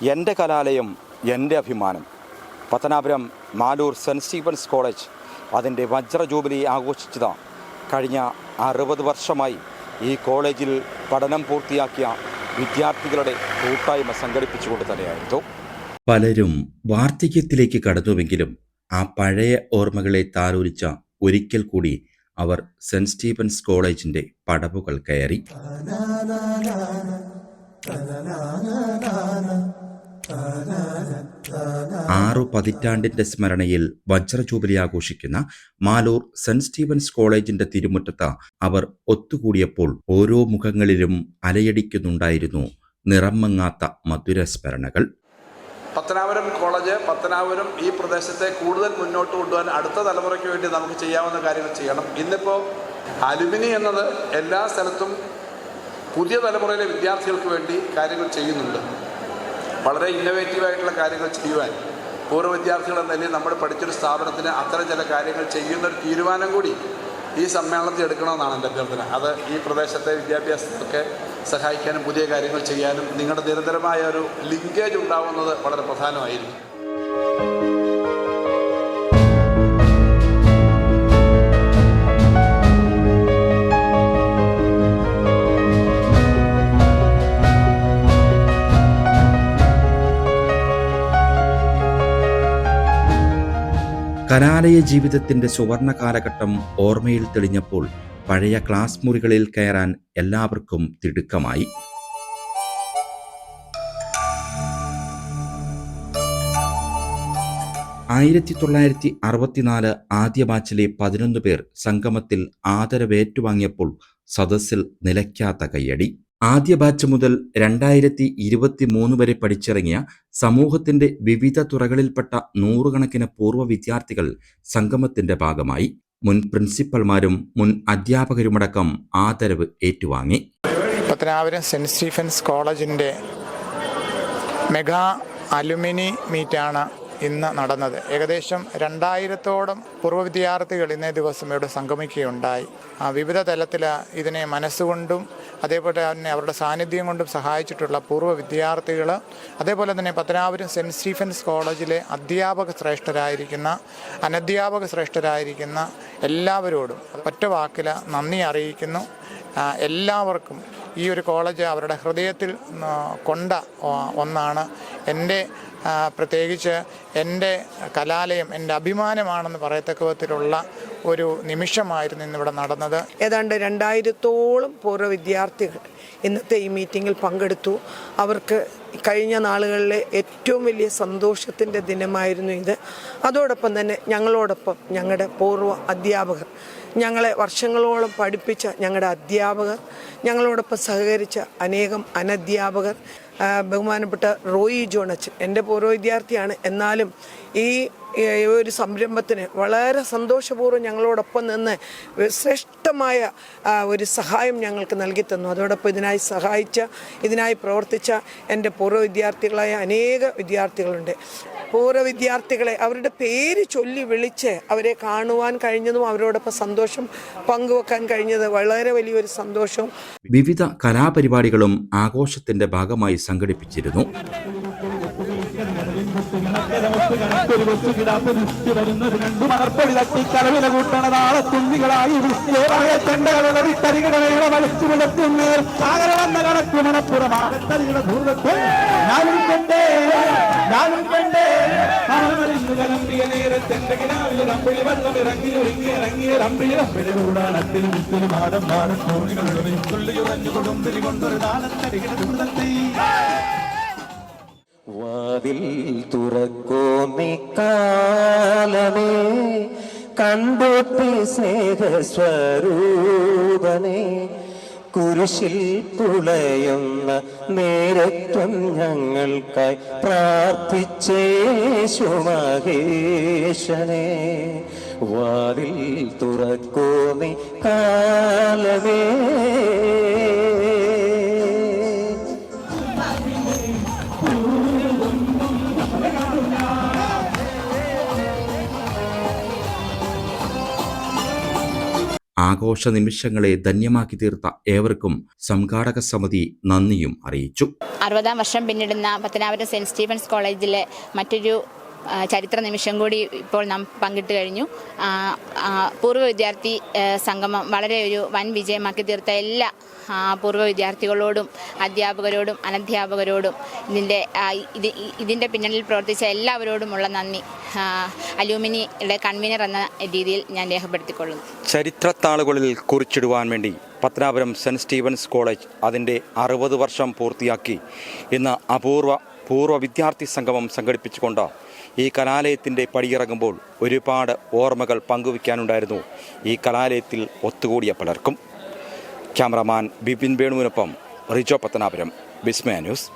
എന്റെ കലാലയം എന്റെ അഭിമാനം Pathanapuram Maloor saint Stephen's college അതിന്റെ വജ്ര ജൂബിലി ആഘോഷിച്ചത് കഴിഞ്ഞ അറുപത് വർഷമായി ഈ കോളേജിൽ പഠനം പൂർത്തിയാക്കിയ വിദ്യാർത്ഥികളുടെ കൂട്ടായ്മ സംഘടിപ്പിച്ചുകൊണ്ട് തന്നെയായിരുന്നു പലരും വാർദ്ധക്യത്തിലേക്ക് കടന്നുവെങ്കിലും ആ പഴയ ഓർമ്മകളെ താലോലിച്ച ഒരിക്കൽ കൂടി അവർ സെന്റ് സ്റ്റീഫൻസ് കോളേജിന്റെ പടവുകൾ കയറി ആറു പതിറ്റാണ്ടിന്റെ സ്മരണയിൽ വജ്ര ജൂബിലി ആഘോഷിക്കുന്ന മാലൂർ സെന്റ് സ്റ്റീവൻസ് കോളേജിന്റെ തിരുമുറ്റത്ത് അവർ ഒത്തുകൂടിയപ്പോൾ ഓരോ മുഖങ്ങളിലും അലയടിക്കുന്നുണ്ടായിരുന്നു നിറം മധുര സ്മരണകൾ പത്തനാപുരം കോളേജ് പത്തനാപുരം ഈ പ്രദേശത്തെ കൂടുതൽ മുന്നോട്ട് കൊണ്ടുപോകാൻ അടുത്ത തലമുറയ്ക്ക് വേണ്ടി നമുക്ക് ചെയ്യാവുന്ന കാര്യങ്ങൾ ചെയ്യണം. ഇന്നിപ്പോൾ അലുമിനി എന്നത് എല്ലാ സ്ഥലത്തും പുതിയ തലമുറയിലെ വിദ്യാർത്ഥികൾക്ക് വേണ്ടി കാര്യങ്ങൾ ചെയ്യുന്നുണ്ട്. വളരെ ഇന്നോവേറ്റീവ് ആയിട്ടുള്ള കാര്യങ്ങൾ ചെയ്യുവാൻ. പൂർവ വിദ്യാർത്ഥികൾ എന്ന നിലയിൽ നമ്മൾ പഠിച്ചൊരു സ്ഥാപനത്തിന് അത്തരം ചില കാര്യങ്ങൾ ചെയ്യുന്ന ഒരു തീരുമാനം കൂടി ഈ സമ്മേളനത്തിൽ എടുക്കണമെന്നാണ് എന്റെ അഭ്യർത്ഥന. അത് ഈ പ്രദേശത്തെ വിദ്യാഭ്യാസത്തൊക്കെ സഹായിക്കാനും പുതിയ കാര്യങ്ങൾ ചെയ്യാനും നിങ്ങളുടെ നിരന്തരമായ ഒരു ലിങ്കേജ് ഉണ്ടാവുന്നത് വളരെ പ്രധാനമായിരിക്കും. കലാലയ ജീവിതത്തിന്റെ സുവർണ കാലഘട്ടം ഓർമ്മയിൽ തെളിഞ്ഞപ്പോൾ പഴയ ക്ലാസ് മുറികളിൽ കയറാൻ എല്ലാവർക്കും തിടുക്കമായി. ആയിരത്തി തൊള്ളായിരത്തി അറുപത്തിനാല് ആദ്യ ബാച്ചിലെ പതിനൊന്ന് പേർ സംഗമത്തിൽ ആദരവേറ്റുവാങ്ങിയപ്പോൾ സദസ്സിൽ നിലയ്ക്കാത്ത കയ്യടി. ആദ്യ ബാച്ച് മുതൽ രണ്ടായിരത്തി ഇരുപത്തി മൂന്ന് വരെ പഠിച്ചിറങ്ങിയ സമൂഹത്തിന്റെ വിവിധ തുറകളിൽപ്പെട്ട നൂറുകണക്കിന് പൂർവ വിദ്യാർത്ഥികൾ സംഗമത്തിന്റെ ഭാഗമായി മുൻ പ്രിൻസിപ്പൽമാരും മുൻ അധ്യാപകരുമടക്കം ആദരവ് ഏറ്റുവാങ്ങി. പത്തനാപുരം സെന്റ് സ്റ്റീഫൻസ് കോളേജിന്റെ മെഗാ അലുമിനി മീറ്റാണ് ഇന്ന് നടന്നത്. ഏകദേശം രണ്ടായിരത്തോളം പൂർവ വിദ്യാർത്ഥികൾ ഇന്നേ ദിവസം ഇവിടെ സംഗമിക്കുകയുണ്ടായി. വിവിധ തലത്തിൽ ഇതിനെ മനസ്സുകൊണ്ടും അതേപോലെ തന്നെ അവരുടെ സാന്നിധ്യം കൊണ്ടും സഹായിച്ചിട്ടുള്ള പൂർവ വിദ്യാർത്ഥികൾ അതേപോലെ തന്നെ പത്തനാപുരം സെന്റ് സ്റ്റീഫൻസ് കോളേജിലെ അധ്യാപക ശ്രേഷ്ഠരായിരിക്കുന്ന അനധ്യാപക ശ്രേഷ്ഠരായിരിക്കുന്ന എല്ലാവരോടും ഒറ്റ വാക്കിൽ നന്ദി അറിയിക്കുന്നു. എല്ലാവർക്കും ഈ ഒരു കോളേജ് അവരുടെ ഹൃദയത്തിൽ കൊണ്ട ഒന്നാണ്. എന്റെ പ്രത്യേകിച്ച് എന്റെ കലാലയം എന്റെ അഭിമാനമാണെന്ന് പറയത്തക്ക വിധത്തിലുള്ള ഒരു നിമിഷമായിരുന്നു ഇന്നിവിടെ നടന്നത്. ഏതാണ്ട് രണ്ടായിരത്തോളം പൂർവ വിദ്യാർത്ഥികൾ ഇന്നത്തെ ഈ മീറ്റിങ്ങിൽ പങ്കെടുത്തു. അവർക്ക് കഴിഞ്ഞ നാളുകളിലെ ഏറ്റവും വലിയ സന്തോഷത്തിന്റെ ദിനമായിരുന്നു ഇത്. അതോടൊപ്പം തന്നെ ഞങ്ങളോടൊപ്പം ഞങ്ങളുടെ പൂർവ അധ്യാപകർ ഞങ്ങളെ വർഷങ്ങളോളം പഠിപ്പിച്ച ഞങ്ങളുടെ അധ്യാപകർ ഞങ്ങളോടൊപ്പം സഹകരിച്ച അനേകം അനധ്യാപകർ ബഹുമാനപ്പെട്ട റോയി ജോണച്ചൻ എന്റെ പൂർവ വിദ്യാർത്ഥിയാണ്. എന്നാലും ഈ ഒരു സംരംഭത്തിന് വളരെ സന്തോഷപൂർവം ഞങ്ങളോടൊപ്പം നിന്ന് ശ്രേഷ്ഠമായ ഒരു സഹായം ഞങ്ങൾക്ക് നൽകി തന്നു. അതോടൊപ്പം ഇതിനായി സഹായിച്ച ഇതിനായി പ്രവർത്തിച്ച എന്റെ പൂർവ വിദ്യാർത്ഥികളായ അനേക വിദ്യാർത്ഥികളുണ്ട്. പൂർവ വിദ്യാർത്ഥികളെ അവരുടെ പേര് ചൊല്ലി വിളിച്ച് അവരെ കാണുവാൻ കഴിഞ്ഞതും അവരോടൊപ്പം സന്തോഷം പങ്കുവെക്കാൻ കഴിഞ്ഞത് വളരെ വലിയൊരു സന്തോഷവും വിവിധ കലാപരിപാടികളും ആഘോഷത്തിന്റെ ഭാഗമായി സംഘടിപ്പിച്ചിരുന്നു. ഒരു കൊച്ചു കിടാപ്പ് നിശ്ചി വരുന്നത് രണ്ടു മണർപ്പൊടി തട്ടി കലവില കൂട്ടണ നാളെ തുമ്പികളായി വിട്ടരികളെ വലിച്ചു വിടത്തുന്നേർ സാഗര വന്ന കണക്ക് മണപ്പുറമാകത്തരികളുടെ ഭൂതത്തെ ഞാനും കണ്ടേ. ഞാനും കണ്ടേ. കലമ്പിയ നേരത്തെന്റെ കിടാവിൽ അമ്പിളി വെള്ളം ഇറങ്ങി ഒരുങ്ങി ഇറങ്ങിയ അമ്പിളി അമ്പിളി കൂടാനത്തിൽ മുത്തിലും ആടം മാറും തോണികളുടെ തുള്ളിയുറഞ്ഞു കൊടുമ്പിരി കൊണ്ടൊരു നാളത്തരികളുടെ ഭൂതത്തെ. വാതിൽ തുറക്കോ നിക്കാലമേ. കണ്ടോട്ടെ സ്നേഹസ്വരൂപനെ കുരിശിൽ തുളയുന്ന നേരത്വം ഞങ്ങൾക്കായി പ്രാർത്ഥിച്ചേശുമഹേശനെ വാതിൽ തുറക്കോ കാലമേ ആഘോഷ നിമിഷങ്ങളെ ധന്യമാക്കി തീർത്ത ഏവർക്കും സംഘാടക സമിതി നന്ദിയും അറിയിച്ചു. അറുപതാം വർഷം പിന്നിടുന്ന പത്തനാപുരം സെന്റ് സ്റ്റീഫൻസ് കോളേജിലെ മറ്റൊരു ചരിത്ര നിമിഷം കൂടി ഇപ്പോൾ നാം പങ്കിട്ട് കഴിഞ്ഞു. പൂർവ വിദ്യാർത്ഥി സംഗമം വളരെ ഒരു വൻ വിജയമാക്കി തീർത്ത എല്ലാ പൂർവ വിദ്യാർത്ഥികളോടും അധ്യാപകരോടും അനധ്യാപകരോടും ഇതിന്റെ ഇതിന്റെ പിന്നണിൽ പ്രവർത്തിച്ച എല്ലാവരോടുമുള്ള നന്ദി. അലൂമിനിയുടെ കൺവീനർ എന്ന രീതിയിൽ ഞാൻ രേഖപ്പെടുത്തിക്കൊള്ളുന്നു. ചരിത്രത്താളുകളിൽ കുറിച്ചിടുവാൻ വേണ്ടി പത്തനാപുരം സെന്റ് സ്റ്റീവൻസ് കോളേജ് അതിന്റെ അറുപത് വർഷം പൂർത്തിയാക്കി ഇന്ന് അപൂർവ പൂർവ വിദ്യാർത്ഥി സംഗമം സംഘടിപ്പിച്ചുകൊണ്ട് ഈ കലാലയത്തിന്റെ പടിയിറങ്ങുമ്പോൾ ഒരുപാട് ഓർമ്മകൾ പങ്കുവയ്ക്കാനുണ്ടായിരുന്നു. ഈ കലാലയത്തിൽ ഒത്തുകൂടിയ പലർക്കും. ക്യാമറമാൻ ബിപിൻ വേണുവിനൊപ്പം റിജോ പത്തനാപുരം ബിസ്മയ ന്യൂസ്.